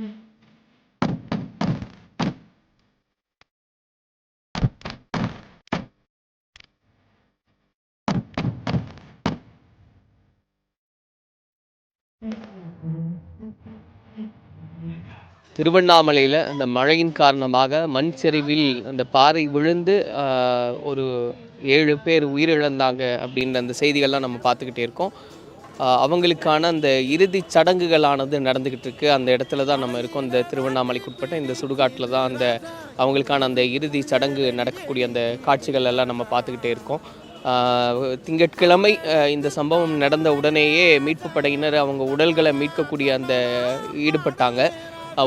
உம் திருவண்ணாமலையில் அந்த மழையின் காரணமாக மண் சரிவில் அந்த பாறை விழுந்து ஒரு ஏழு பேர் உயிரிழந்தாங்க அப்படின்ற அந்த செய்திகள்லாம் நம்ம பார்த்துக்கிட்டே இருக்கோம். அவங்களுக்கான அந்த இறுதிச் சடங்குகளானது நடந்துக்கிட்டு இருக்கு அந்த இடத்துல தான் நம்ம இருக்கோம். இந்த திருவண்ணாமலைக்குட்பட்ட இந்த சுடுகாட்டில் தான் அந்த அவங்களுக்கான அந்த இறுதி சடங்கு நடக்கக்கூடிய அந்த காட்சிகள் எல்லாம் நம்ம பார்த்துக்கிட்டே இருக்கோம். திங்கட்கிழமை இந்த சம்பவம் நடந்த உடனேயே மீட்பு படையினர் அவங்க உடல்களை மீட்கக்கூடிய அந்த ஈடுபட்டாங்க.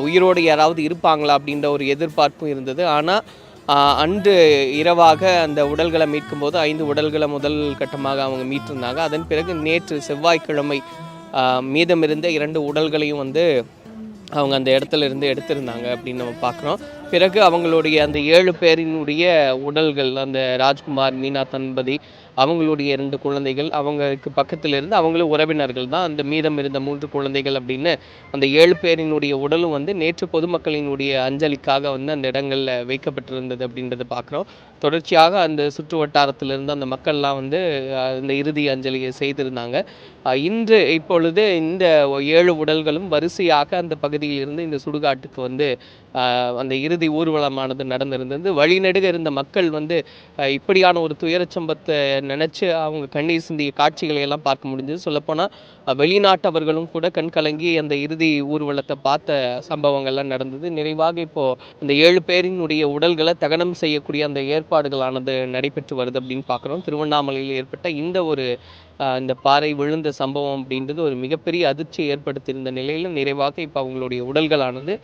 உயிரோடு யாராவது இருப்பாங்களா அப்படின்ற ஒரு எதிர்பார்ப்பும் இருந்தது. ஆனால் அன்று இரவாக அந்த உடல்களை மீட்கும் போது ஐந்து உடல்களை முதல் கட்டமாக அவங்க மீட்டிருந்தாங்க. அதன் பிறகு நேற்று செவ்வாய்க்கிழமை ஆஹ் மீதமிருந்த இரண்டு உடல்களையும் வந்து அவங்க அந்த இடத்துல இருந்து எடுத்திருந்தாங்க அப்படின்னு நம்ம பார்க்குறோம். பிறகு அவங்களுடைய அந்த ஏழு பேரினுடைய உடல்கள் அந்த ராஜ்குமார் மீனா தன்பதி அவங்களுடைய இரண்டு குழந்தைகள் அவங்களுக்கு பக்கத்தில் இருந்து அவங்களும் உறவினர்கள் தான். அந்த மீதம் இருந்த மூன்று குழந்தைகள் அப்படின்னு அந்த ஏழு பேரினுடைய உடலும் வந்து நேற்று பொதுமக்களினுடைய அஞ்சலிக்காக வந்து அந்த இடங்களில் வைக்கப்பட்டிருந்தது அப்படின்றத பார்க்குறோம். தொடர்ச்சியாக அந்த சுற்று வட்டாரத்திலிருந்து அந்த மக்கள்லாம் வந்து அந்த இறுதி அஞ்சலியை செய்திருந்தாங்க. இன்று இப்பொழுது இந்த ஏழு உடல்களும் வரிசையாக அந்த பகுதியில் இருந்து இந்த சுடுகாட்டுக்கு வந்து அந்த இறுதி ஊர்வலமானது நடந்திருந்தது. வழிநெடுக இருந்த மக்கள் வந்து இப்படியான ஒரு துயரச் சம்பத்தை நினச்சி அவங்க கண்ணீர் சிந்திய காட்சிகளை எல்லாம் பார்க்க முடிஞ்சது. சொல்லப்போனால் வெளிநாட்டவர்களும் கூட கண் கலங்கி அந்த இறுதி ஊர்வலத்தை பார்த்த சம்பவங்கள்லாம் நடந்தது. நிறைவாக இப்போ அந்த ஏழு பேரினுடைய உடல்களை தகனம் செய்யக்கூடிய அந்த ஏற்பாடுகளானது நடைபெற்று வருது அப்படின்னு பார்க்குறோம். திருவண்ணாமலையில் ஏற்பட்ட இந்த ஒரு இந்த பாறை விழுந்த சம்பவம் அப்படின்றது ஒரு மிகப்பெரிய அதிர்ச்சியை ஏற்படுத்தியிருந்த நிலையில் நிறைவாக இப்போ அவங்களுடைய உடல்களானது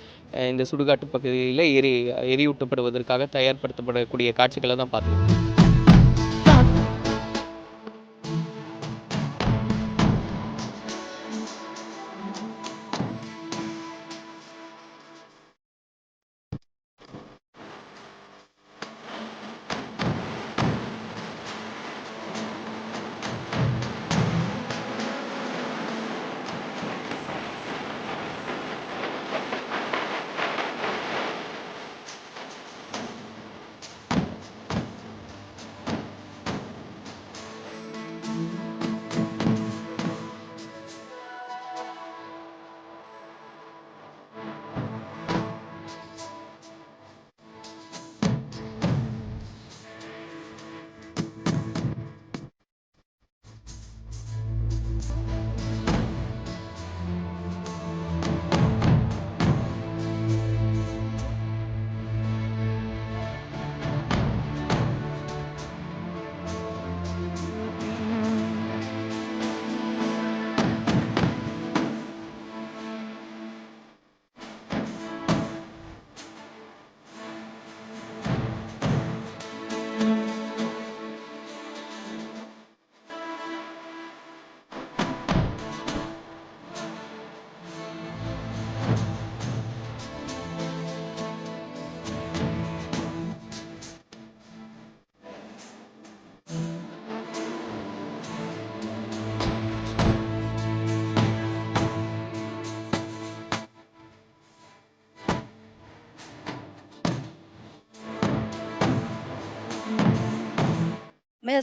இந்த சுடுகாட்டு பகுதியில் எரி எரியூட்டப்படுவதற்காக தயார்படுத்தப்படக்கூடிய காட்சிகளை தான் பார்த்துருக்கோம்.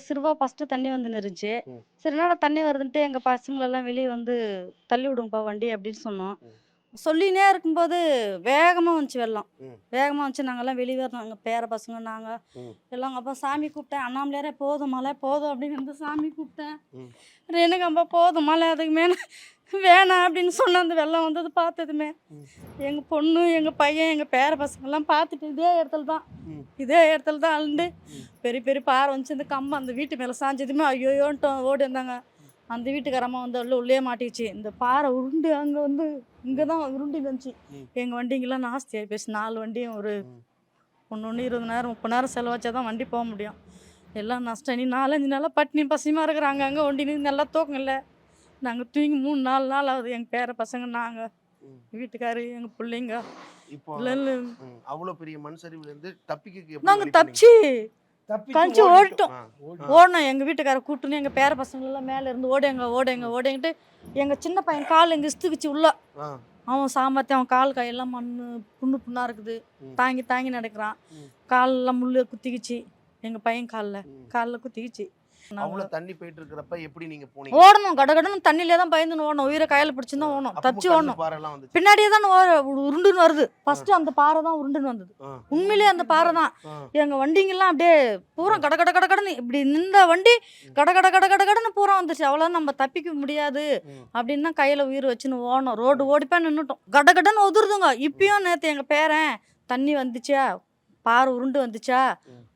சிறுவா ஃபஸ்ட்டு தண்ணி வந்து நிறுச்சு. சரி என்னடா தண்ணி வருதுன்ட்டு எங்கள் பசங்களெல்லாம் வெளியே வந்து தள்ளி விடுங்கப்பா வண்டி அப்படின்னு சொன்னோம். சொல்லினே இருக்கும்போது வேகமாக வந்துச்சு வெள்ளம். வேகமாக வந்துச்சு. நாங்கள்லாம் வெளியே வரணும். எங்கள் பேர பசங்க நாங்கள். எல்லாம் அப்பா சாமி கூப்பிட்டேன். அண்ணாமலையாரே போதும் மலை போதும் அப்படின்னு வந்து சாமி கூப்பிட்டேன். ம். ரேணுகம்பா போதும் மலை அதுக்கு மேலே வேணாம் அப்படின்னு சொன்ன அந்த வெள்ளம் வந்தது பார்த்ததுமே. எங்கள் பொண்ணு எங்கள் பையன் எங்கள் பேர பசங்கெல்லாம் பார்த்துட்டு இதே இடத்துல தான். இதே இடத்துல தான் அழுண்டு பெரிய பெரிய பாறை வந்துச்சு. இந்த கம்பம் அந்த வீட்டு மேலே சாஞ்சதுமே ஐயோயோன்ட்டோம் ஓடி வந்தாங்க. அந்த வீட்டுக்காரம்மா வந்து உள்ள உள்ளே மாட்டிக்கிச்சு. இந்த பாறை உருண்டு அங்கே வந்து இங்கே தான் உருண்டு வந்துச்சு. ம். எங்கள் வண்டிங்கெல்லாம் நாஸ்தியாகி போச்சு நாலு வண்டியும் ஒரு. ஒன்று ஒன்று இருபது முப்பது நேரம் செலவச்சா தான் வண்டி போக முடியும். எல்லாம் நஷ்டம். நீ நாலஞ்சு நாளாக பட்டினி பசிமா இருக்கிறாங்க. அங்கே வண்டி நீ நல்லா தூக்கம் இல்லை. நாங்கள் தூங்கி மூணு நாலு நாள் ஆகுது. எங்கள் பேர பசங்க நாங்கள். வீட்டுக்காரு எங்கள் பிள்ளைங்க. அவ்வளவு பெரிய மண் சரிவுல இருந்து தப்பிக்க நாங்கள்? தப்பிச்சு கழிச்சு ஓடிட்டோம். ஓடணும். எங்கள் வீட்டுக்கார கூட்டுன்னு எங்கள் பேர பசங்களெல்லாம் மேலே இருந்து ஓடேங்க ஓடேங்க ஓடேங்கிட்டு எங்கள் சின்ன பையன் கால் இங்கே இஸ்துக்குச்சு உள்ள அவன் சாமர்த்தியம் அவன் கால் கையெல்லாம் மண் புண்ணு புண்ணாக இருக்குது. தாங்கி தாங்கி நடக்கிறான். காலெல்லாம் முள்ளு குத்திக்கிச்சு எங்கள் பையன் காலில். காலில் குத்திக்கிச்சு அவ்வளவு தண்ணி போயிட்டு இருக்கிறப்ப எப்படி நீங்க போனீங்க? ஓடணும். கடகடன்னு தண்ணியிலே தான் பயந்துன்னு ஓடணும். உயிரை கையில ஓடணும். தப்பிச்சு கல்லு ஓடணும். பாறைலாம் வந்துச்சு. பின்னாடியே தான் உருண்டுன்னு வருது. ஃபர்ஸ்ட் அந்த பாறை தான் உருண்டுன்னு வந்தது. உண்மையிலேயே அந்த பாறை தான். எங்க வண்டிங்கெல்லாம் அப்படியே பூரா கட கட கட கடன்னு. இப்படி நின்ற வண்டி கட கட கட கட கடன்னு பூரா வந்துச்சு. அவ்வளோ நம்ம தப்பிக்க முடியாது. அப்படின்னு தான் கையில் உயிர் வச்சுன்னு ஓடணும். ரோடு ஓடிப்பா நின்றுட்டோம் கட கடன்னு உதிருதுங்க. இப்பயும் நேற்று எங்கள் பேரன் தண்ணி வந்துச்சா? பாறை உருண்டு வந்துச்சா.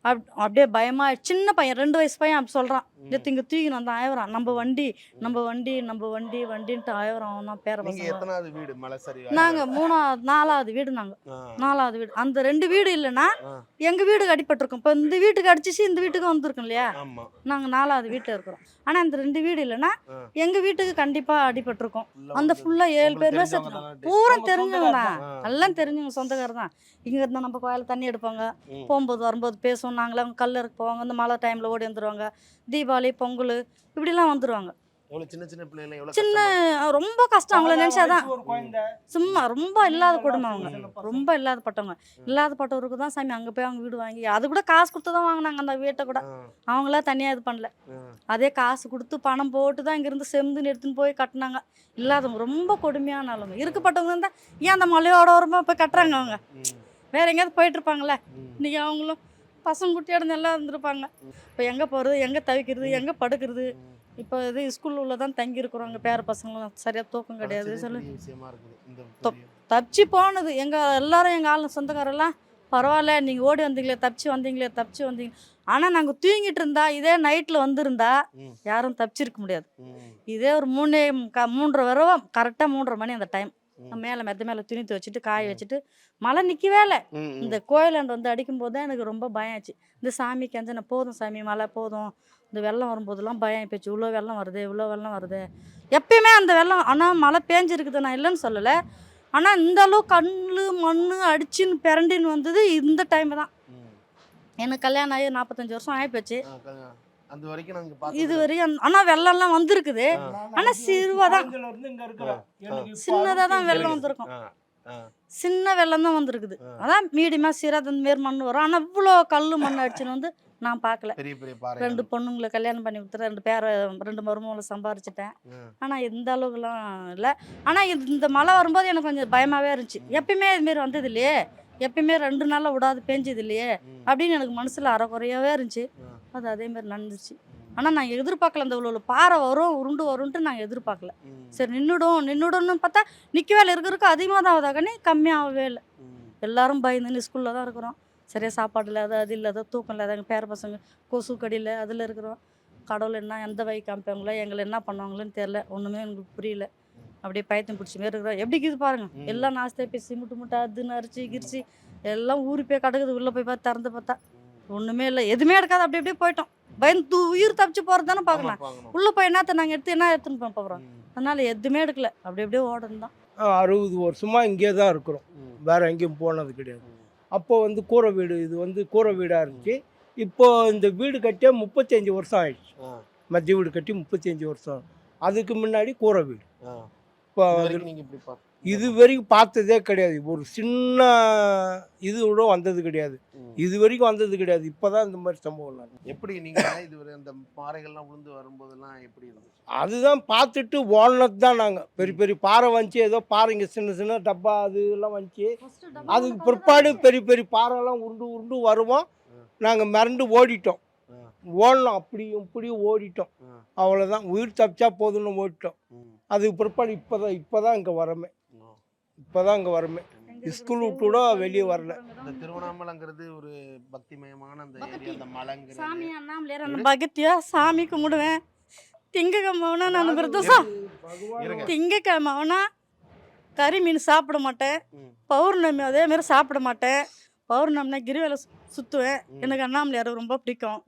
அப் அப்படியே பயமாக சின்ன பையன் ரெண்டு வயசு பையன் அப்படி சொல்கிறான் நேற்று இங்கே தூக்கின்னு வந்தான் ஆயிரம். நம்ம வண்டி நம்ம வண்டி நம்ம வண்டி வண்டின்ட்டு ஆயிரம் அவன் தான் பேர நீங்க எத்தனாவது வீடு? மலை சரிவு நாங்கள் மூணாவது நாலாவது வீடு நாங்கள் ஆ, நாலாவது வீடு. அந்த ரெண்டு வீடு இல்லைன்னா. எங்க வீடுக்கு அடிபட்டிருக்கும் இப்போ இந்த வீட்டுக்கு அடிச்சிச்சு இந்த வீட்டுக்கு வந்திருக்கும் இல்லையா? நாங்க நாலாவது வீட்டில் இருக்கிறோம். ஆனா இந்த ரெண்டு வீடு இல்லைன்னா. எங்க வீட்டுக்கு கண்டிப்பா அடிபட்டிருக்கும் அந்த ஃபுல்லா ஏழு பேருமே தானே? பூரா தெரிஞ்சவங்க தான். எல்லாம் தெரிஞ்சவங்க சொந்தக்காரர் தான். இங்க இருந்தா நம்ம கோயில தண்ணி எடுப்பாங்க. போகும்போது வரும்போது பேசுவோம். நாங்களே அவங்க கல்ல இருக்கு போவாங்க. இந்த மழை டைம்ல ஓடி வந்துருவாங்க. தீபாவளி பொங்கல் இப்படிலாம் வந்துருவாங்க. எவ்வளவு சின்ன சின்ன பிள்ளைங்க ரொம்ப கஷ்டம். அவங்கள நினைச்சாதான் சும்மா ரொம்ப இல்லாத குடும்பம் அவங்க. சின்ன பசங்க. ரொம்ப இல்லாதப்பட்டவங்க. இல்லாதப்பட்டவருக்கு தான் சாமி அங்கே போய் அவங்க வீடு வாங்கி அது கூட காசு கொடுத்து தான் வாங்கினாங்க அந்த வீட்டை கூட. ஆ, அவங்களா தனியாக இது பண்ணல. அதே காசு கொடுத்து பணம் போட்டு தான் இங்கேருந்து செம்துன்னு எடுத்துன்னு போய் கட்டினாங்க. இல்லாதவங்க ரொம்ப கொடுமையான நிலமை இருக்கப்பட்டவங்க இருந்தால் ஏன் அந்த மலையோட ஓரமாக போய் கட்டுறாங்க அவங்க? வேற எங்கேயாவது போயிட்டு இருப்பாங்களே. இன்னைக்கு அவங்களும் பசங்க குட்டியோட நல்லா இருந்திருப்பாங்க. இப்போ எங்கே போகிறது எங்கே தவிக்கிறது எங்கே படுக்கிறது? இப்போ இது ஸ்கூல் உள்ள தான் தங்கி இருக்கிறோம் எங்கள் பேர பசங்களும் சரியாக தூக்கம் கிடையாது சொல்லு. தப்பிச்சு போனது. எங்கள் எல்லாரும் எங்கள் ஆள் சொந்தக்காரெல்லாம் பரவாயில்ல நீங்கள் ஓடி வந்தீங்களே தப்பிச்சு வந்தீங்களே தப்பிச்சு வந்தீங்க. ஆனால் நாங்கள் தூங்கிட்டு இருந்தா இதே நைட்டில் வந்திருந்தா. யாரும் தப்பிச்சிருக்க முடியாது. இதே ஒரு மூணே க மூன்றரை வரவா கரெக்டாக மூன்றரை மணி அந்த டைம். மேலே மெத்த மேலே துணி வச்சுட்டு காய வச்சுட்டு மழை நிற்கவே இல்லை. இந்த கோயிலாண்டு வந்து அடிக்கும்போது தான் எனக்கு ரொம்ப பயம் ஆச்சு இந்த சாமி கெஞ்சன போதும் சாமி மழை போதும். இந்த வெள்ளம் வரும்போதெல்லாம் பயம் போச்சு இவ்வளோ வெள்ளம் வருது இவ்வளோ வெள்ளம் வருது. எப்பயுமே அந்த வெள்ளம் ஆனால் மழை பேஞ்சிருக்குது நான் இல்லைன்னு சொல்லலை. ஆனால் இந்த அளவு கல் மண் அடிச்சுன்னு பிறண்டின்னு வந்தது இந்த டைம் தான். எனக்கு கல்யாணம் ஆகி நாற்பத்தஞ்சு வருஷம் ஆகிப்போச்சு அந்த வரைக்கும் நாங்க இது வரையும் ஆனால் வெள்ளம்லாம் வந்திருக்குது. ஆனா சிறுவா தான். சின்னதாக தான் வெள்ளம். வந்திருக்கும். சின்ன வெள்ளம் தான் வந்திருக்குது. அதான் மீடியமாக சீராக அந்த மாரி மண் வரும். ஆனால் இவ்வளோ கல் மண் அடிச்சுன்னு வந்து நான் பார்க்கல. பெரிய பெரிய பாறை ரெண்டு பொண்ணுங்களை கல்யாணம் பண்ணி கொடுத்து ரெண்டு பேரை ரெண்டு மருமகளை சம்பாரிச்சிட்டேன். ஆனால் எந்த அளவுக்குலாம் இல்லை. ஆனால் இந்த மழை வரும்போது எனக்கு கொஞ்சம் பயமாகவே இருந்துச்சு. எப்பயுமே இதுமாரி வந்தது இல்லையே? எப்பயுமே ரெண்டு நாளில் விடாது பேஞ்சது இல்லையே? அப்படின்னு எனக்கு மனசில் அறக்குறையாவே இருந்துச்சு. அது அதேமாரி நடந்துச்சு. ஆனால் நான் எதிர்பார்க்கல அந்த இவ்வளோ பாறை வரும் உருண்டு வரும்ன்ட்டு நாங்கள் எதிர்பார்க்கல. சரி நின்றுடும் நின்றுடும்னு பார்த்தா நிற்க வேலை இருக்கிறதுக்கு அதிகமாக தான் ஆகுதாகனே கம்மியாகவே இல்லை. எல்லாரும் பயந்துன்னு ஸ்கூலில் தான் இருக்கிறோம். சரியாக சாப்பாடு இல்லாத அது இல்லாத தூக்கம் இல்லாத எங்கள் பேர பசங்க கொசு கடியில் அதில் இருக்கிறோம். கடவுள் என்ன எந்த வழி காமிப்பாங்களோ எங்களை என்ன பண்ணுவாங்களோன்னு தெரில ஒன்றுமே எங்களுக்கு புரியல. அப்படியே பயத்தம் பிடிச்ச மாரி இருக்கிறோம். எப்படி இருக்குது பாருங்க. ம். எல்லாம் நாஸ்தே பேசி முட்டு முட்டை அதுன்னு அரிச்சு கிரிச்சு எல்லாம் ஊறி போய் கிடக்குது. உள்ளே போய் பார்த்து திறந்து பார்த்தா. ஒன்றுமே இல்லை. எதுவுமே எடுக்காது. அப்படி அப்படியே போயிட்டோம். பயந்து உயிர் தப்பிச்சு போகிறது தானே பார்க்கலாம் உள்ளே போய் என்னத்த நாங்கள் எடுத்து என்ன எடுத்துன்னு போக போகிறோம் அதனால எதுவுமே எடுக்கல. அப்படி அப்படியே ஓடணும் தான் அறுபது வருஷமா இங்கே தான் இருக்கிறோம். வேற எங்கேயும் போனது கிடையாது. அப்போ வந்து கூரை வீடு இது வந்து கூரை வீடாக இருந்துச்சு. இப்போ இந்த வீடு கட்டியே முப்பத்தஞ்சு வருஷம் ஆயிடுச்சு. மத்திய வீடு கட்டி முப்பத்தஞ்சு வருஷம். அதுக்கு முன்னாடி கூரை வீடு. இப்போ நீங்க இப்படி பாத்து- இது வரைக்கும் பார்த்ததே கிடையாது. ஒரு சின்ன இது கூட வந்தது கிடையாது. இது வரைக்கும் வந்தது கிடையாது. இப்போதான் இந்த மாதிரி சம்பவம் நடக்குது எப்படி நீங்க இது அந்த பாறைகள்லாம் விழுந்து வரும்போதெல்லாம் எப்படி இருந்துச்சு? அதுதான் பார்த்துட்டு ஓடினது தான் நாங்கள் பெரிய பெரிய பாறை வந்துச்சு. ஏதோ பாறைங்க சின்ன சின்ன டப்பா அது எல்லாம் வந்துச்சு. அதுக்கு பிற்பாடு பெரிய பெரிய பாறைலாம் உருண்டு உருண்டு வருவோம். நாங்கள் மிரண்டு ஓடிட்டோம். ஆ. ஓடணும் அப்படியும் இப்படியும் ஓடிட்டோம். அவ்வளோதான் உயிர் தப்பிச்சா போதும்னு ஓடிட்டோம். அதுக்கு பிற்பாடு இப்போ தான் இப்போ தான் இங்கே வரமே. இப்போ தான் இங்கே வரமே ஸ்கூல் விட்டு கூட வெளியே வரல. இந்த திருவண்ணாமலைங்கிறது ஒரு பக்திமயமான அந்த ஏரியா அந்த மலைங்கிறது. சாமி அண்ணாமலையார் அந்த பகத்தியா? சாமி கும்பிடுவேன். திங்கக்கிழமை ஆனா நான் விரதம் ஆனா கறி மீன் சாப்பிட மாட்டேன். பௌர்ணமி அதே மாதிரி சாப்பிட மாட்டேன். பௌர்ணமினா கிரிவலை சு- சுத்துவேன். ம். எனக்கு அண்ணாமலையார் ரொம்ப பிடிக்கும்.